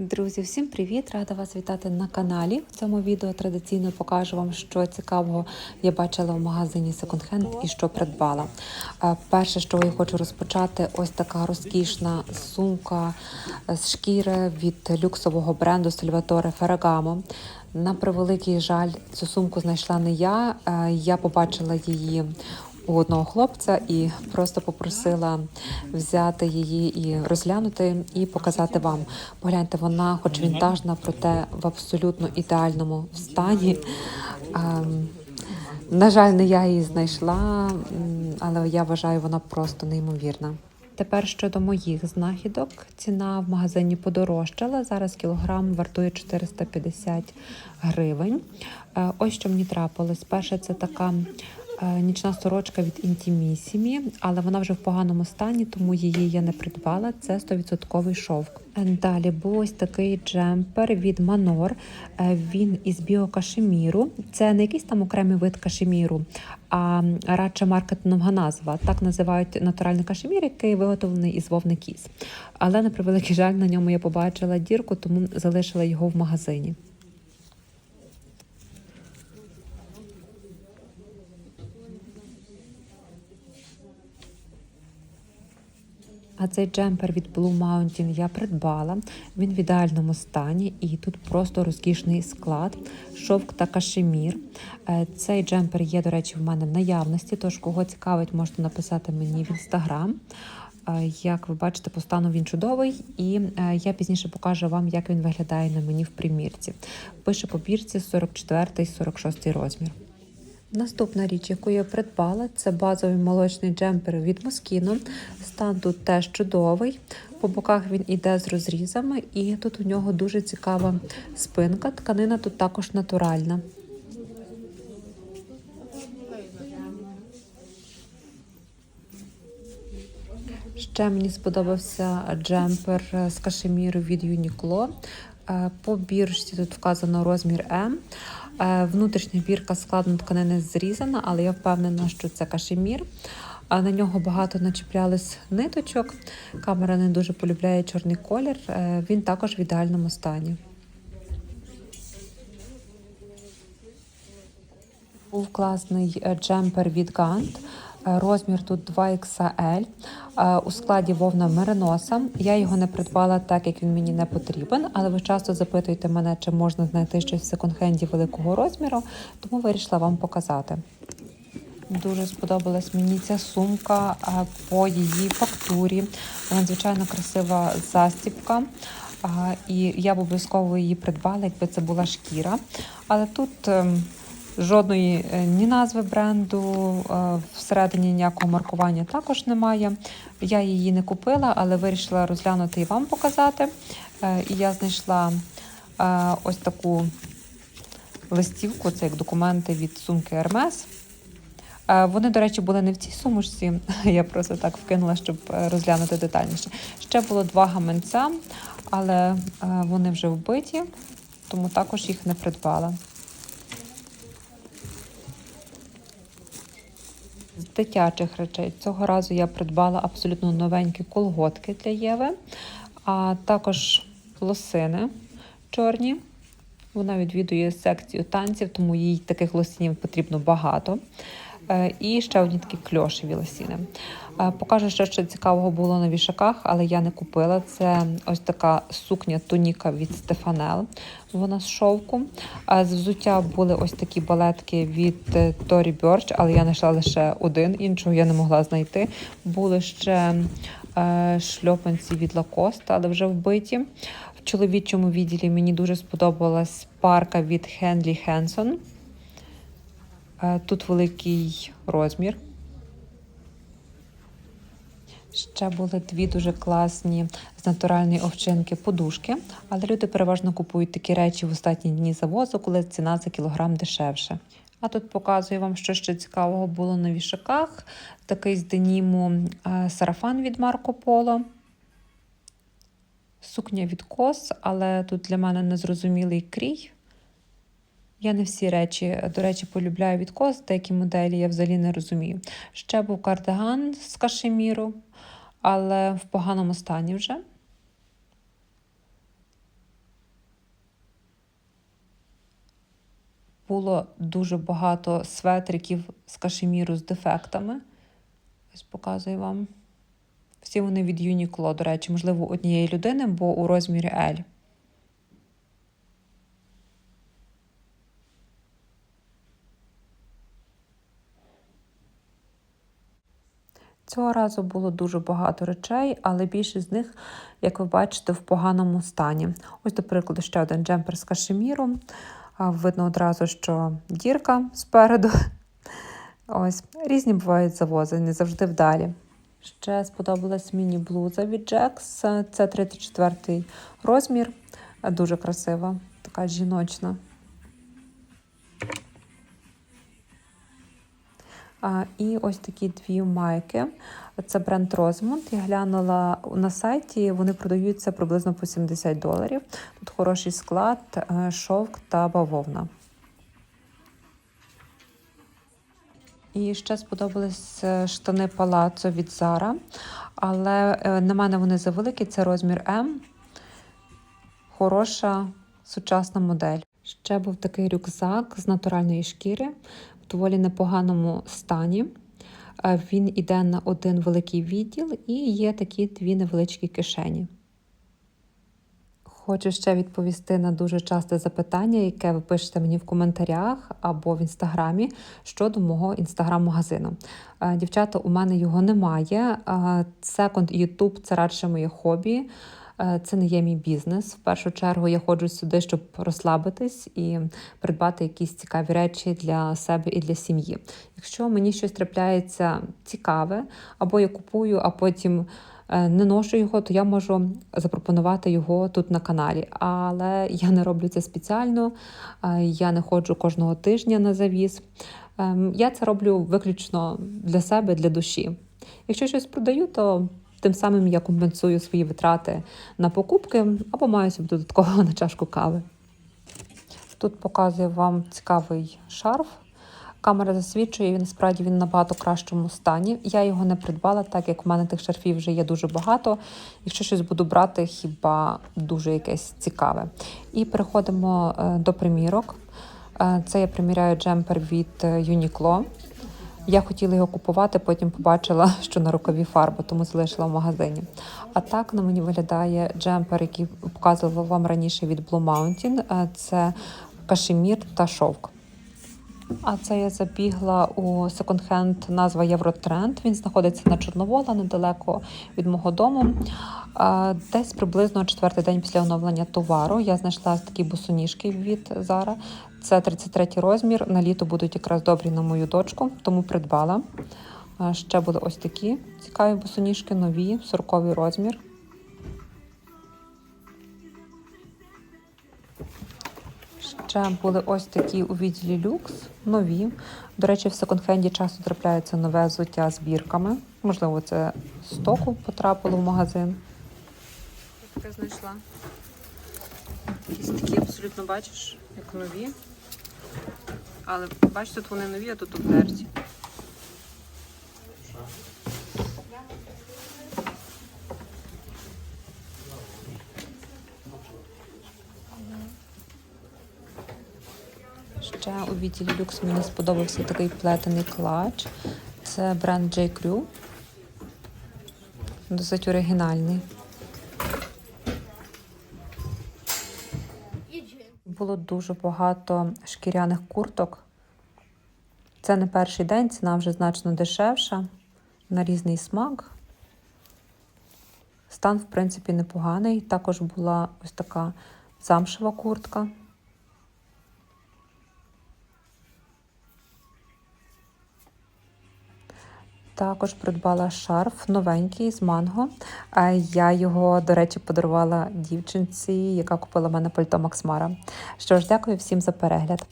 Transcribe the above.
Друзі, всім привіт! Рада вас вітати на каналі. В цьому відео традиційно покажу вам, що цікавого я бачила в магазині Hand і що придбала. Е, Перше, що я хочу розпочати, ось така розкішна сумка з шкіри від люксового бренду Salvatore Ferragamo. На превеликий жаль, цю сумку знайшла не я. Е, Я побачила її у одного хлопця і просто попросила взяти її і розглянути і показати вам. Погляньте, вона, хоч вінтажна, проте в абсолютно ідеальному стані. Ем, на жаль, не я її знайшла, але я вважаю, вона просто неймовірна. Тепер щодо моїх знахідок, ціна в магазині подорожчала. Зараз кілограм вартує 450 гривень. Е, Ось що мені трапилось. Перше, це така нічна сорочка від Intimissimi, але вона вже в поганому стані, тому її я не придбала. Це 100% шовк. Е, Далі був ось такий джемпер від Manor. Е, Він із біокашеміру. Це не якийсь там окремий вид кашеміру, а радше маркетингова назва. Так називають натуральний кашемір, який виготовлений із вовни кіз. Але на превеликий жаль, на ньому я побачила дірку, тому залишила його в магазині. А цей джемпер від Blue Mountain я придбала. Він в ідеальному стані і тут просто розкішний склад, шовк та кашемір. Е, Цей джемпер є, до речі, в мене в наявності, тож кого цікавить, можете написати мені в інстаграм. Е, Як ви бачите, по стану він чудовий, і е, я пізніше покажу вам, як він виглядає на мені в примірці. Пише по бірці 44-46 розмір. Наступна річ, яку я придбала, це базовий молочний джемпер від Moschino. Стан тут теж чудовий. По боках він іде з розрізами, і тут у нього дуже цікава спинка. Тканина тут також натуральна. Ще мені сподобався джемпер з кашеміру від Uniqlo. Е, По біржці тут вказано розмір М. Е, Внутрішня бірка складно тканини зрізана, але я впевнена, що це кашемір. А на нього багато начіплялись ниточок. Камера не дуже полюбляє чорний колір. Е, Він також в ідеальному стані. Був класний е, джемпер від Gantt. Е, Розмір тут 2XL. Е, У складі вовна мериноса. Я його не придбала так, як він мені не потрібен, але ви часто запитуєте мене, чи можна знайти щось в секонд-хенді великого розміру, тому вирішила вам показати. Дуже сподобалась мені ця сумка е, по її фактурі. Надзвичайно красива застібка. І я б обов'язково її придбала, якби це була шкіра. Але тут ем, жодної е, ні назви бренду, е, всередині ніякого маркування також немає. Я її не купила, але вирішила розглянути і вам показати. Е, І я знайшла ось таку листівку, це як документи від сумки Hermes. Вони, до речі, були не в цій сумочці. Я просто так вкинула, щоб розглянути детальніше. Ще було два гаманця, але вони вже вбиті, тому також їх не придбала. З дитячих речей цього разу я придбала абсолютно новенькі колготки для Єви, а також лосини чорні. Вона відвідує секцію танців, тому їй таких лосинів потрібно багато. Е, І ще одні такі кльошеві лосіни. Е, Покажу, що ще цікавого було на вішаках, але я не купила. Це ось така сукня туніка від Стефанел. Вона з шовку. З взуття були ось такі балетки від е, Торі Бьорч, але я знайшла лише один, іншого я не могла знайти. Були ще е, шльопанці від Lacoste, але вже вбиті. В чоловічому відділі мені дуже сподобалась парка від Хенлі Хенсон. Е, Тут великий розмір. Ще були дві дуже класні з натуральної овчинки подушки, але люди переважно купують такі речі в останні дні завозу, коли ціна за кілограм дешевше. А тут показую вам, що ще цікавого було на вішаках. Такий з деніму е, сарафан від Марко Поло. Сукня від кос, але тут для мене незрозумілий крій. Я не всі речі, до речі, полюбляю від кос, деякі моделі я взагалі не розумію. Ще був кардиган з кашеміру, але в поганому стані вже. Було дуже багато светриків з кашеміру з дефектами. Ось показую вам. Всі вони від Uniqlo, до речі, можливо, однієї людини, бо у розмірі L. Цього разу було дуже багато речей, але більшість з них, як ви бачите, в поганому стані. Ось, до прикладу, ще один джемпер з кашеміру. Видно одразу, що дірка спереду. Ось, різні бувають завози, не завжди вдалі. Ще сподобалась міні-блуза від Jax. Це 34 розмір. Дуже красива, така жіночна. І ось такі дві майки. Це бренд Розмунд. Я глянула на сайті, вони продаються приблизно по 70 доларів. Тут хороший склад, е, шовк та бавовна. І ще сподобались е, штани Palazzo від Zara, але е, на мене вони завеликі, це розмір М. Хороша сучасна модель. Ще був такий рюкзак з натуральної шкіри доволі непоганому стані. Е, Він іде на один великий відділ і є такі дві невеличкі кишені. Хочу ще відповісти на дуже часте запитання, яке ви пишете мені в коментарях або в інстаграмі щодо мого інстаграм-магазину. Е, Дівчата, у мене його немає. Секонд і Ютуб це радше моє хобі. Е, Це не є мій бізнес. В першу чергу я ходжу сюди, щоб розслабитись і придбати якісь цікаві речі для себе і для сім'ї. Якщо мені щось трапляється цікаве, або я купую, а потім е, не ношу його, то я можу запропонувати його тут на каналі. Але я не роблю це спеціально, е, я не ходжу кожного тижня на завіз. Ем, Я це роблю виключно для себе, для душі. Якщо щось продаю, то тим самим я компенсую свої витрати на покупки або маю собі додатково на чашку кави. Тут показую вам цікавий шарф. Камера засвідчує, він справді він набагато кращому стані. Я його не придбала, так як в мене тих шарфів вже є дуже багато. Якщо щось буду брати, хіба дуже якесь цікаве. І переходимо е, до примірок. Е, Це я приміряю джемпер від е, Uniqlo. Я хотіла його купувати, потім побачила, що на рукаві фарба, тому залишила в магазині. А так на мені виглядає джемпер, який показувала вам раніше від Blue Mountain. Е, Це кашемір та шовк. А це я забігла у секонд-хенд, назва Євротренд. Він знаходиться на Чорновола, недалеко від мого дому. Десь приблизно четвертий день після оновлення товару я знайшла такі босоніжки від Zara. Це 33 розмір. На літо будуть якраз добрі на мою дочку, тому придбала. Ще були ось такі цікаві босоніжки, нові, 40 розмір. Ще були ось такі у відділі люкс, нові. До речі, в секонд-хенді часто трапляється нове взуття з бірками. Можливо, це з стоку потрапило в магазин. Таке знайшла. Якісь такі абсолютно бачиш, як нові. Але бачиш, тут вони нові, а тут обдерті. Ще у відділі люкс мені сподобався такий плетений клач. Це бренд J. Crew. Досить оригінальний. Було дуже багато шкіряних курток. Це не перший день, ціна вже значно дешевша, на різний смак. Стан, в принципі, непоганий. Також була ось така замшева куртка. Також придбала шарф новенький з манго. А Я його, до речі, подарувала дівчинці, яка купила мене пальто Максмара. Що ж, дякую всім за перегляд.